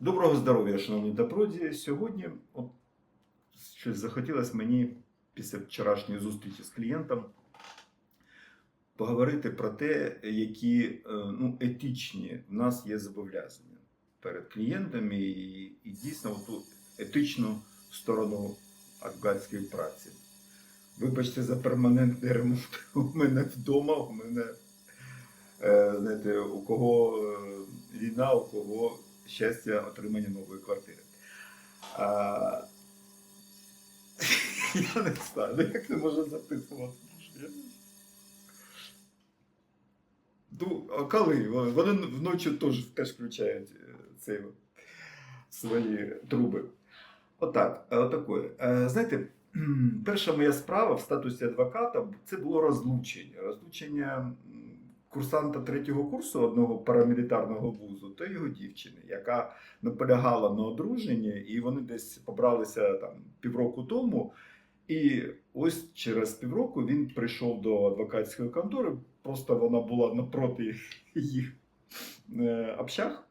Доброго здоров'я, шановні добродії. Сьогодні от, щось захотілося мені після вчорашньої зустрічі з клієнтом поговорити про те, які е, ну, етичні в нас є зобов'язання перед клієнтами і, і дійсно ту етичну сторону адвокатської праці. Вибачте за перманентний ремонт. У мене вдома, у мене е, знаєте, у кого е, війна, у кого щастя отримання нової квартири. А, я не знаю, ну як це можна записувати? Не. Ну, а коли? Вони вночі теж, теж включають е, цей, свої труби. Отак, е, отакої. Е, Знаєте, перша моя справа в статусі адвоката це було розлучення. Розлучення курсанта третього курсу одного парамілітарного вузу та його дівчини, яка наполягала на одруженні, і вони десь побралися там півроку тому. І ось через півроку він прийшов до адвокатської контори. Просто вона була напроти їх е, общаг.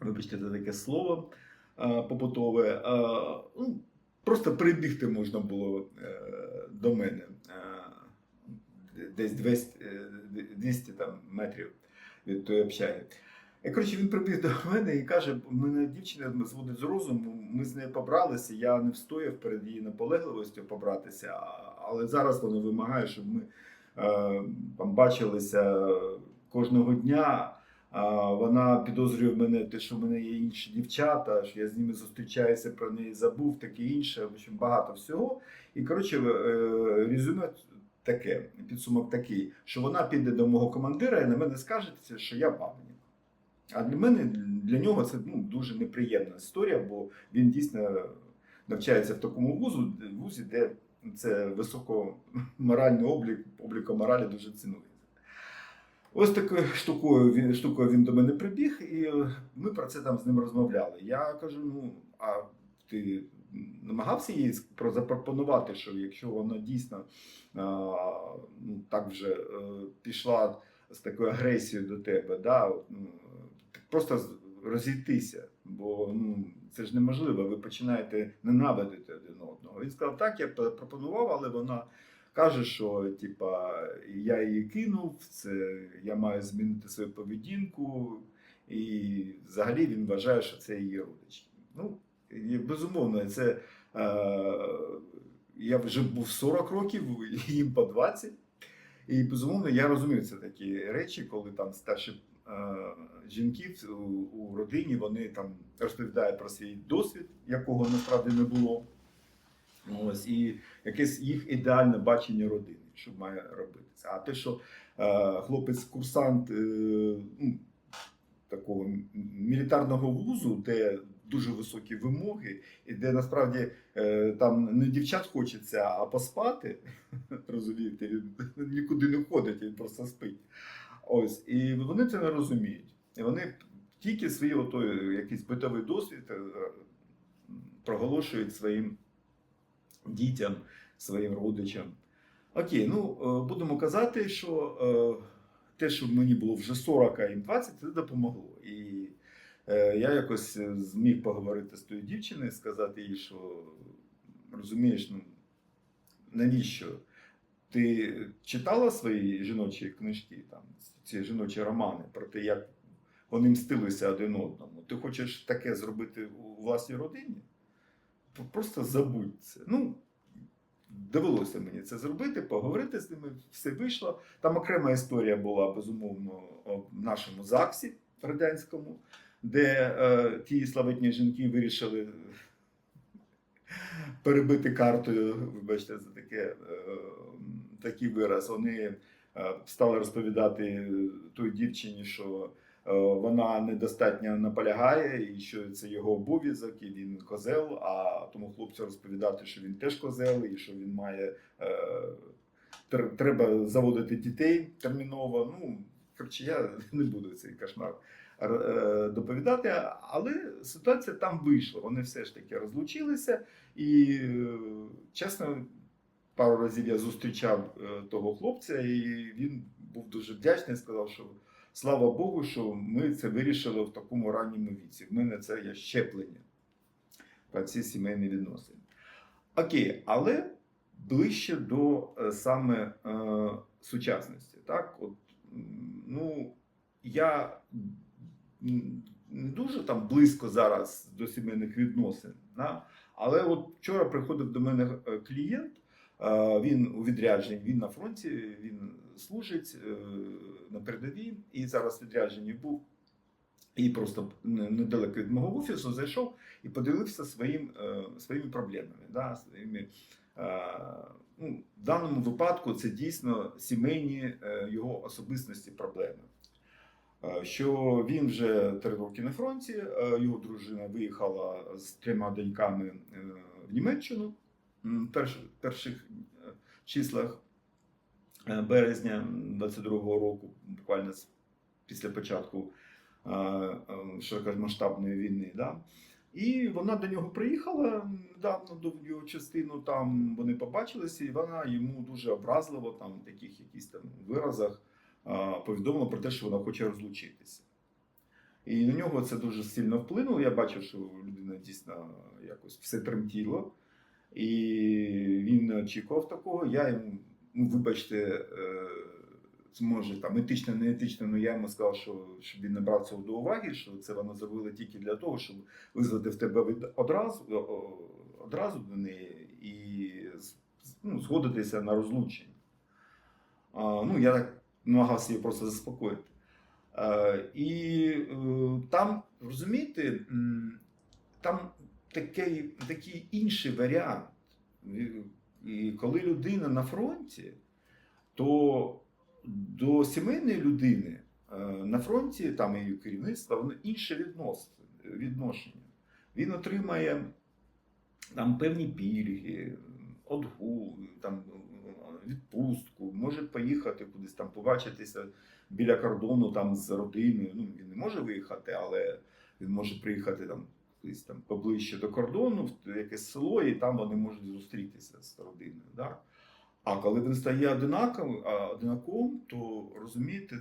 Вибачте, це таке слово е, побутове. Е, ну, просто прибігти можна було до мене. Е, десь 200, е, 200 там, метрів від тої общаги. І коротше, він прибіг до мене і каже: мене дівчина зводить з розуму, ми з нею побралися, я не встояв перед її наполегливістю побратися, але зараз вона вимагає, щоб ми е, там, бачилися кожного дня. Вона підозрює мене те, що в мене є інші дівчата, що я з ними зустрічаюся, про неї забув, таке інше. В общем, багато всього. І коротше, е, резюме таке, підсумок такий, що вона піде до мого командира і на мене скажеться, що я бабник. А для мене, для нього це ну, дуже неприємна історія, бо він дійсно навчається в такому вузу, вузі, де це високоморальний облік, обліка моралі дуже цінується. Ось такою штукою він, штукою він до мене прибіг, і ми про це там з ним розмовляли. Я кажу: ну, а ти намагався їй запропонувати, що якщо вона дійсно ну, так вже е, пішла з такою агресією до тебе, да, ну, просто розійтися, бо ну, це ж неможливо, ви починаєте ненавидити один одного. Він сказав, так, я пропонував, але вона каже, що типа, я її кинув, це я маю змінити свою поведінку, і взагалі він вважає, що це її родичі. Ну, і, безумовно, це е, я вже був 40 років, їм по 20. І безумовно, я розумію це такі речі, коли там старші е, жінки у, у родині вони там розповідають про свій досвід, якого насправді не було. Ось, і якесь їх ідеальне бачення родини, що має робитися. А те, що е, хлопець-курсант е, такого мілітарного вузу, де дуже високі вимоги, і де насправді е, там не дівчат хочеться, а поспати, розумієте, він нікуди не ходить, він просто спить. Ось, і вони це не розуміють. І вони тільки свій отой, якийсь битовий досвід е, проголошують своїм дітям, своїм родичам. Окей, ну е, будемо казати, що е, те, що мені було вже 40, а їм 20, це допомогло. І е, я якось е, зміг поговорити з тою дівчиною, сказати їй, що розумієш, ну навіщо? Ти читала свої жіночі книжки, там, ці жіночі романи про те, як вони мстилися один одному. Ти хочеш таке зробити у власній родині? Просто забудь це. Ну, довелося мені це зробити, поговорити з ними, все вийшло. Там окрема історія була, безумовно, в нашому ЗАГСі радянському, де е, ті славетні жінки вирішили перебити картою, вибачте, за таке, е, такий вираз. Вони е, стали розповідати той дівчині, що е, вона недостатньо наполягає, і що це його обов'язок, і він козел. А тому хлопцю розповідати, що він теж козел, і що він має е, треба заводити дітей терміново. Ну коротше, я не буду цей кошмар доповідати, але ситуація там вийшла. Вони все ж таки розлучилися, і е, чесно. Пару разів я зустрічав е, того хлопця, і він був дуже вдячний, сказав, що слава Богу, що ми це вирішили в такому ранньому віці. В мене це є щеплення про ці сімейні відносини. Окей, але ближче до е, саме е, сучасності. Так? От, ну, я не дуже там близько зараз до сімейних відносин. Да? Але от вчора приходив до мене е, клієнт, е, він у відрядженні, він на фронті, він служить е, на передовій і зараз в відрядженні був. І просто недалеко від мого офісу зайшов і поділився своїм, своїми проблемами. Да? Своїми, ну, в даному випадку це дійсно сімейні його особистості проблеми. Е, Що він вже три роки на фронті, е, його дружина виїхала з трьома доньками е, в Німеччину в перш- перших е, числах березня 22-го року, буквально після початку широкомасштабної війни. Да? І вона до нього приїхала недавно до його частину. Там вони побачилися, і вона йому дуже образливо, там в таких якісь там виразах повідомила про те, що вона хоче розлучитися. І на нього це дуже сильно вплинуло. Я бачив, що людина дійсно якось все тремтіло. І він очікував такого. Я йому, ну, вибачте, е, може там етично, не етично, але я йому сказав, що щоб він не брав цього до уваги, що це вона зробила тільки для того, щоб визвати в тебе одразу, одразу до неї і ну, згодитися на розлучення. А, ну, я так намагався її просто заспокоїти. І е, там, розумієте, там такий, такий інший варіант. І- коли людина на фронті, то до сімейної людини е, на фронті, там і керівництва, воно інше відношення. Він отримає там певні пільги, отгул, там, відпустку, може поїхати кудись там побачитися біля кордону там з родиною. Ну, він не може виїхати, але він може приїхати там кудись там поближче до кордону, в якесь село, і там вони можуть зустрітися з родиною. Да? А коли він стає одинаковим, а, одинаковим, то розумієте,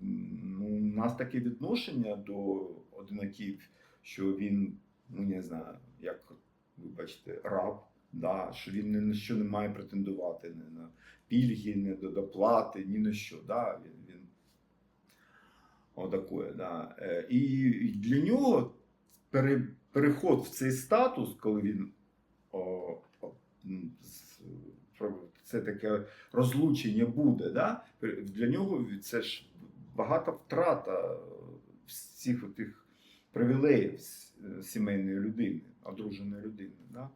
ну, у нас таке відношення до одинаків, що він, ну не знаю, як вибачте, раб, да, що він ні на що не має претендувати, ні на пільги, ні до доплати, ні на що. Да, він, він отакое, да. Е, І для нього пере, переход в цей статус, коли він о, о, це таке розлучення буде, да? для нього це ж багата втрата всіх тих привілеїв сімейної людини, одруженої людини. Да?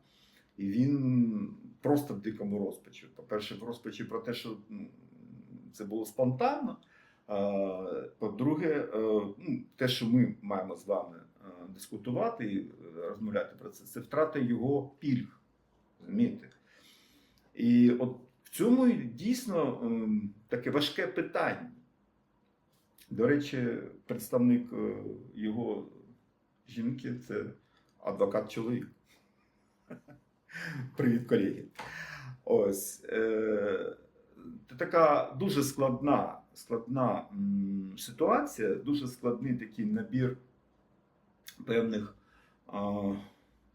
І він просто в дикому розпачі. По-перше, в розпачі про те, що це було спонтанно. По-друге, е, ну, те, що ми маємо з вами е, дискутувати і е, розмовляти про це, це втрата його пільг. Розумієте? І от в цьому дійсно ем, таке важке питання. До речі, представник його жінки це адвокат чоловік. Привіт, колеги. Ось. Е, така дуже складна, складна ситуація, дуже складний такий набір певних а,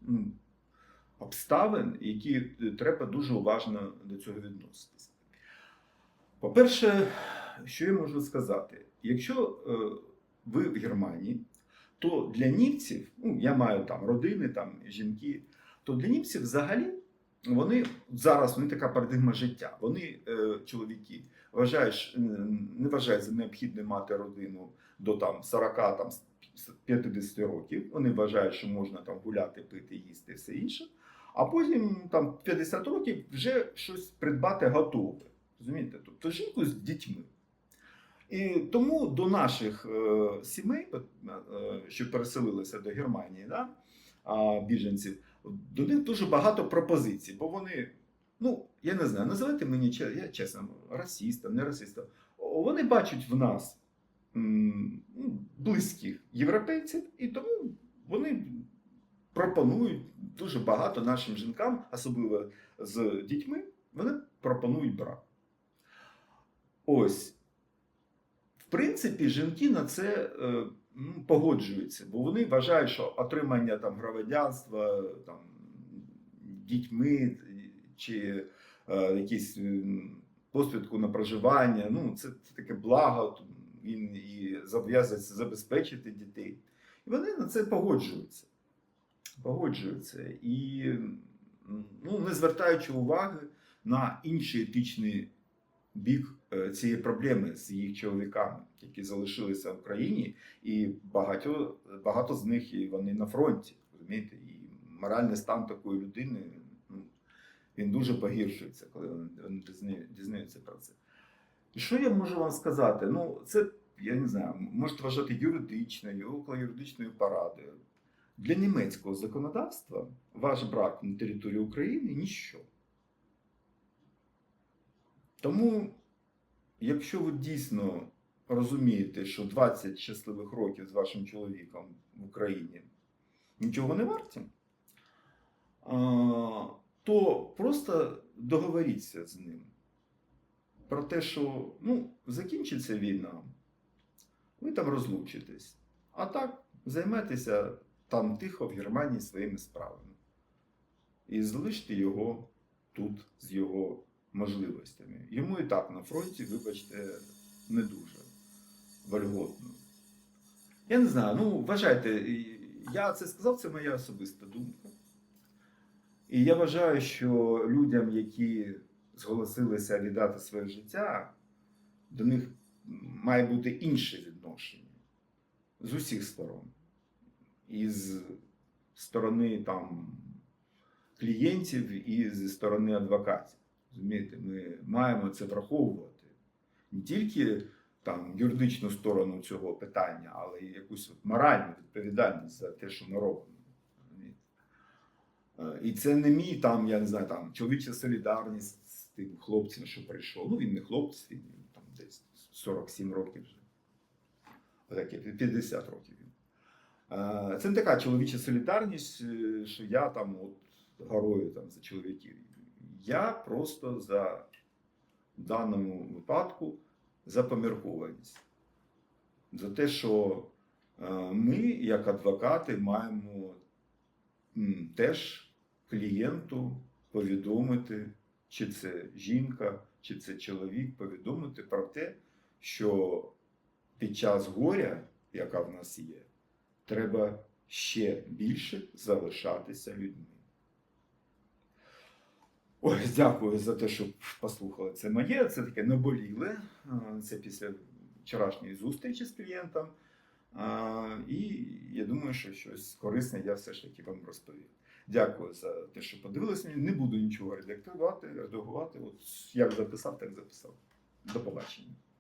ну, обставин, які треба дуже уважно до цього відноситися. По-перше, що я можу сказати? Якщо е, ви в Германії, то для німців, ну я маю там родини, там жінки, то для німців взагалі вони зараз вони така парадигма життя. Вони, е, чоловіки, вважають, е, не вважають за необхідне мати родину до там 40 там 50 років. Вони вважають, що можна там гуляти, пити, їсти, все інше. А потім там 50 років вже щось придбати готове. Розумієте? Тобто жінку з дітьми. І тому до наших е, сімей, е, що переселилися до Германії, да, а, біженців, до них дуже багато пропозицій, бо вони, ну, я не знаю, називайте мені я чесно, расистом, не расистом. Вони бачать в нас ну, близьких європейців, і тому вони пропонують дуже багато нашим жінкам, особливо з дітьми, вони пропонують брак. Ось. В принципі, жінки на це е, погоджуються, бо вони вважають, що отримання там громадянства там, дітьми чи е, якісь посвідку на проживання, ну, це, це таке благо, він і зобов'язується забезпечити дітей. І вони на це погоджуються. Погоджуються. І ну, не звертаючи уваги на інший етичний бік цієї проблеми з їх чоловіками, які залишилися в Україні, і багато, багато з них і вони на фронті. Розумієте? І моральний стан такої людини ну, він дуже погіршується, коли вони, дізнаються про це. І що я можу вам сказати? Ну, це, я не знаю, можете вважати юридичною, околоюридичною порадою. Для німецького законодавства ваш брак на території України ніщо. Тому, якщо ви дійсно розумієте, що 20 щасливих років з вашим чоловіком в Україні нічого не варті, то просто договоріться з ним про те, що ну, закінчиться війна, ви там розлучитесь. А так займайтеся там тихо в Германії своїми справами. І залиште його тут з його можливостями. Йому і так на фронті, вибачте, не дуже вольготно. Я не знаю, ну вважайте, я це сказав, це моя особиста думка. І я вважаю, що людям, які зголосилися віддати своє життя, до них має бути інше відношення з усіх сторон. І з сторони там, клієнтів, і зі сторони адвокатів. Розумієте, ми маємо це враховувати. Не тільки там, юридичну сторону цього питання, але й якусь моральну відповідальність за те, що ми робимо. Е, І це не мій там, я не знаю, там чоловіча солідарність з тим хлопцем, що прийшов. Ну, він не хлопець, він там десь 47 років вже. Отаке, 50 років. Е, Це не така чоловіча солідарність, е, що я там от горою там, за чоловіків. Я просто за в даному випадку за поміркованість. За те, що е, ми, як адвокати, маємо теж клієнту повідомити, чи це жінка, чи це чоловік, повідомити про те, що під час горя, яка в нас є, треба ще більше залишатися людьми. Ой, дякую за те, що послухали це моє. Це таке наболіле. Це після вчорашньої зустрічі з клієнтом. І я думаю, що щось корисне я все ж таки вам розповів. Дякую за те, що подивилися. Не буду нічого редактувати, редагувати. От як записав, так записав. До побачення.